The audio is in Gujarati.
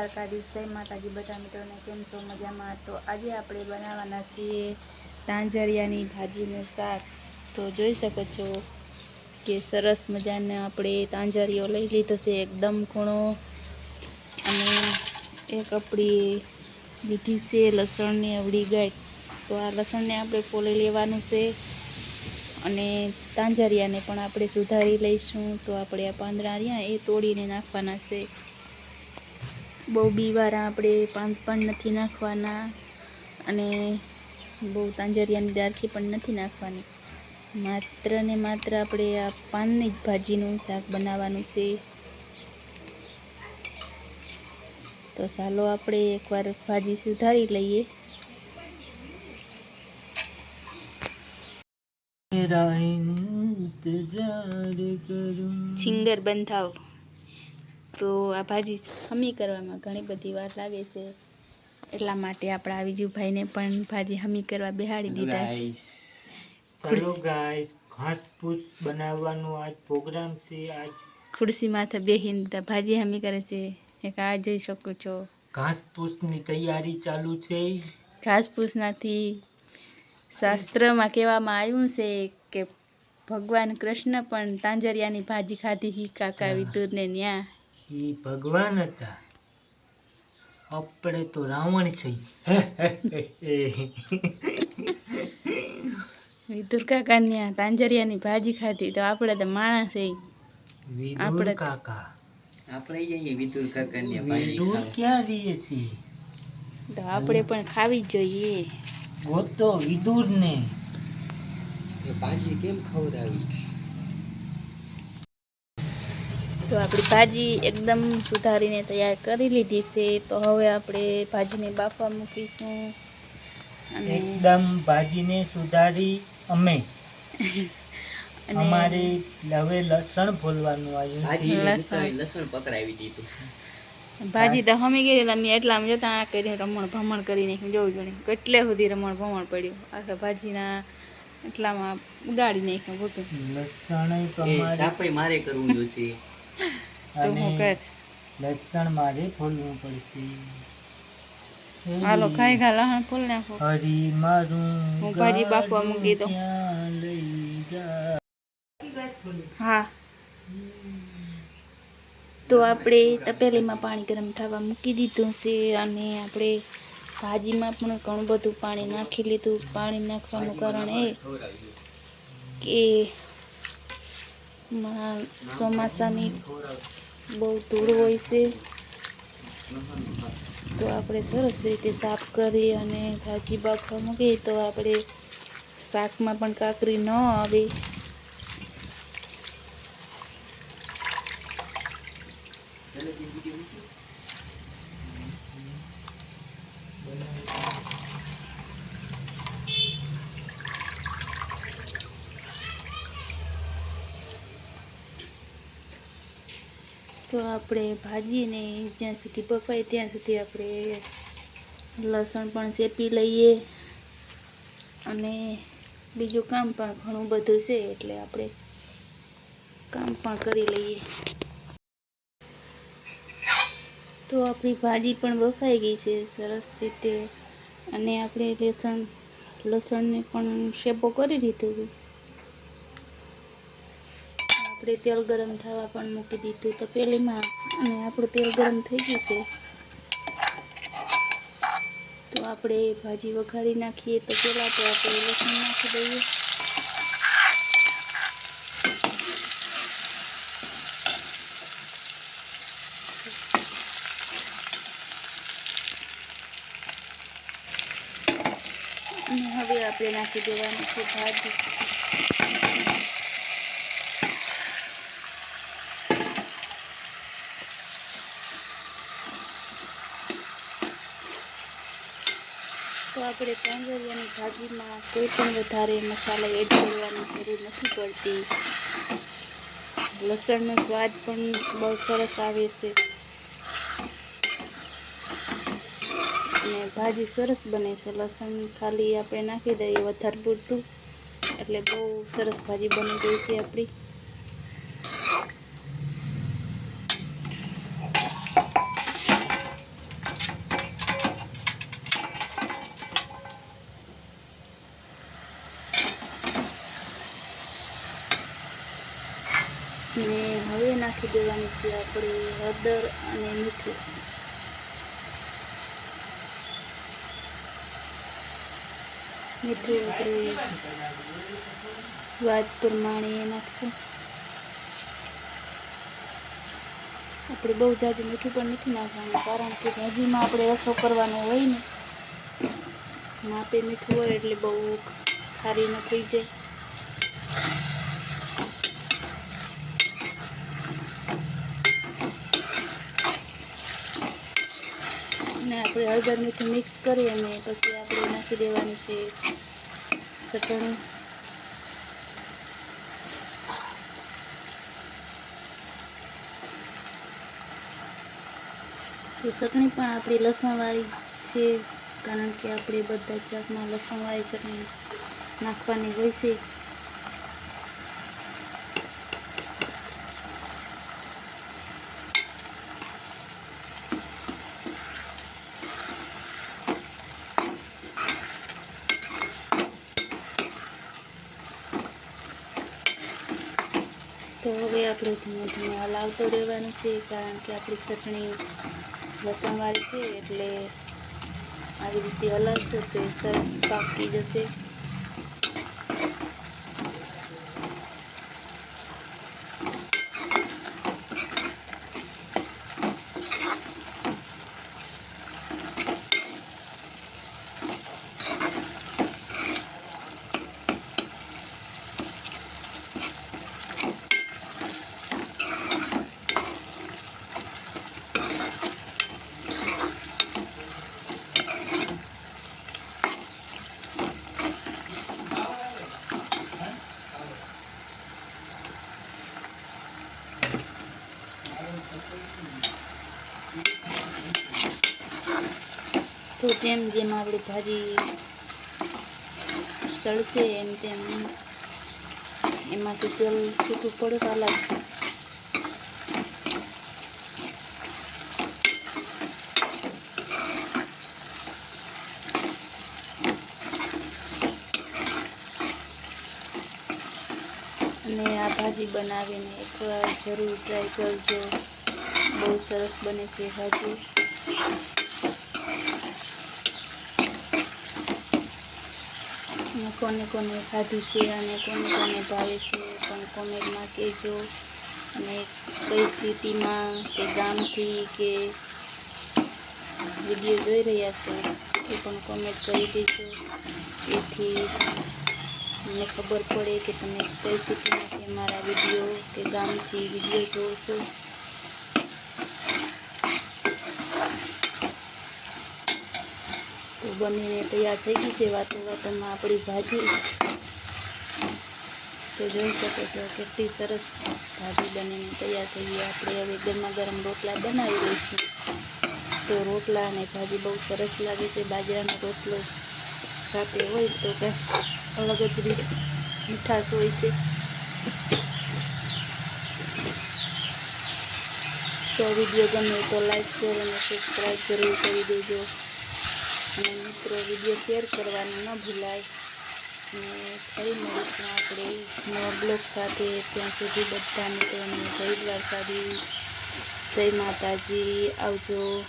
દ્વારકાધીશ જય માતાજી બધા મિત્રોને કેમ છો? મજામાં? તો આજે આપણે બનાવવાના છીએ તાંજરિયાની ભાજીનું શાક. તો જોઈ શકો છો કે સરસ મજાને આપણે તાંજરીઓ લઈ લીધો છે, એકદમ ખૂણો અને એક આપણી લીધી છે લસણની અવળી ગાય તો આ લસણને આપણે ફોલી લેવાનું છે અને તાંજરિયાને પણ આપણે સુધારી લઈશું. તો આપણે આ પાંદડા રહ્યા એ તોડીને નાખવાના છે. બહુ બીવારા આપણે પાન પણ નથી નાખવાના અને બહુ તાંજરિયાની ડારખી પણ નથી નાખવાની. માત્ર ને માત્ર આપણે આ પાનની જ ભાજીનું શાક બનાવવાનું છે. તો ચાલો આપણે એકવાર ભાજી સુધારી લઈએ. સિંગર બંધાવ. તો આ ભાજી હમી કરવામાં ઘણી બધી વાર લાગે છે. એટલા માટે આપણા વિજુભાઈને પણ ભાજી હમી કરવા બેહાડી દીધા છે. ચલો ગાઈસ ઘાસ બનાવવાનો આજ પ્રોગ્રામ છે. આજ ખુરશી માથે બેહીન ભાજી હમી કરે છે. એક આ જોઈ શકો છો. ઘાસપૂસની તૈયારી ચાલુ છે. ઘાસપૂસનાથી શાસ્ત્રમાં કહેવામાં આવ્યું છે કે ભગવાન કૃષ્ણ પણ તાંજરિયાની ભાજી ખાધી. હી કાકા વિતુરને ન્યા એ ભગવાન હતા. આપણે તો રાવણ છે વિદુર કાકા તાંજરિયાની ભાજી ખાધી તો આપણે તો માણસ છે વિદુર આપણે- કાકા. આપણે જઈએ વિદુર કાકાની ભાજી વિદુર ક્યાં જઈએ છીએ? તો આપણે પણ ખાવી જ જોઈએ. ગોતો વિદુર ને ભાજી કેમ ખવડાવી? તો આપણી ભાજી એકદમ સુધારીને તૈયાર કરી લીધી છે. તો હવે આપણે ભાજીને બાફવા મૂકીશું. અને એકદમ ભાજીને સુધારી અમે. અને અમારે હવે લસણ ફોલવાનું આવ્યું લસણ. પકડાવી દીધું. ભાજી તો હમી ગઈ અમે એટલા એટલામાં જતા આ કરીને રમણ ભમણ કરીને જોવું જોઈએ કેટલે સુધી રમણ ભમણ પડ્યું? આખા ભાજીના એટલામાં ઉડાડી નાખ્યું બધું. લસણ એ તમારે સાપે મારે કરવું હું અને લસણ મારે ફોલવું પડશે. હાલો ખાઈ ખા લહણ ફૂલ નાખો. હરી મારું હું ભાજી બાફવા મૂકી દઉં. ક્યાં લઈ જા. હા. તો આપણે તપેલીમાં પાણી ગરમ થવા મૂકી દીધું છે અને આપણે ભાજીમાં પણ ઘણું બધું પાણી નાખી લીધું. પાણી નાખવાનું કારણ એ કે ચોમાસાની બહુ ધૂળ હોય છે. તો આપણે સરસ રીતે સાફ કરી અને ભાજી બાફવા મૂકીએ તો આપણે શાકમાં પણ કાકરી ન આવે. તો આપણે ભાજીને જ્યાં સુધી બફાય ત્યાં સુધી આપણે લસણ પણ શેપી લઈએ. અને બીજું કામ પણ ઘણું બધું છે એટલે આપણે કામ પણ કરી લઈએ. તો આપણી ભાજી પણ બફાઈ ગઈ છે સરસ રીતે. અને આપણે લસણ, લસણને પણ શેપો કરી દીધું. આપણે તેલ ગરમ થવા પણ મૂકી દીધું તો પેલીમાં અને આપણું તેલ ગરમ થઈ ગયું છે તો આપણે ભાજી વઘારી નાખીએ તો પહેલાં તો આપણે લસણ નાખી દઈએ. હવે આપણે નાખી દેવાનું છે ભાજી. તો આપણે પાંદરિયાની ભાજીમાં કોઈ પણ વધારે મસાલા એડ કરવાની જરૂર નથી પડતી. લસણનો સ્વાદ પણ બહુ સરસ આવે છે. અને ભાજી સરસ બને છે. લસણ ખાલી આપણે નાખી દઈએ વધારે પૂરતું. એટલે બહુ સરસ ભાજી બની ગઈ છે આપણી ને હવે નાખી દેવાની છે આપણે હળદર અને મીઠું. મીઠું આપણે સ્વાદ પ્રમાણે નાખશું. આપણે બહુ જાજુ મીઠું પણ નથી નાખવાનું, કારણ કે ભાજીમાં આપણે રસો કરવાનો હોય ને, માપે મીઠું હોય એટલે બહુ ખારી ન થઈ જાય અને આપણે હળદર મીઠું મિક્સ કરી અને પછી આપણે નાખી દેવાની છે ચટણી. તો ચટણી પણ આપણી લસણવાળી છે, કારણ કે આપણે બધા ચાકમાં લસણવાળી ચટણી નાખવાની હોય છે તો હવે આપણે ધીમે ધીમે હલાવતો રહેવાનું છે, કારણ કે આપણી ચટણી લસણવાળી છે, એટલે આવી રીતે હલાવશો તો સરસ પાકી જશે તો જેમ જેમ આપણી ભાજી સળશે એમ તેમ એમાંથી તેલ છૂટું પડવા લાગશે અને આ ભાજી બનાવીને એકવાર જરૂર ટ્રાય કરજો. બહુ સરસ બને છે ભાજી. કોને કોને ખાધી છે અને કોને કોને ભાવે છે, પણ કોમેન્ટમાં કહેજો. અને કઈ સિટીમાં કે ગામથી કે વીડિયો જોઈ રહ્યા છો એ પણ કોમેન્ટ કરી દેજો. એથી મને ખબર પડે કે તમે કઈ સિટીમાં કે મારા વીડિયો કે ગામથી વીડિયો જોવો છો બનીને તૈયાર થઈ ગઈ છે વાતો વાતોમાં આપણી ભાજી. તો જોઈ શકો છો કેટલી સરસ ભાજી બનીને તૈયાર થઈ ગઈ. આપણે હવે ગરમા ગરમ રોટલા બનાવી દઈશું. તો રોટલા અને ભાજી બહુ સરસ લાગે છે. બાજરાનો રોટલો સાથે હોય તો કંઈ અલગ જ રીતે મીઠાશ હોય છે. તો વીડિયો ગમે તો લાઈક, શેર અને સબસ્ક્રાઈબ જરૂર કરી દેજો. અને મિત્રો વીડિયો શેર કરવાનું ન ભૂલાય. અને ફરી મળીશું આપણે નવા બ્લોગ સાથે. ત્યાં સુધી બધા મિત્રોને જય દ્વારકાધીશ, જય માતાજી. આવજો.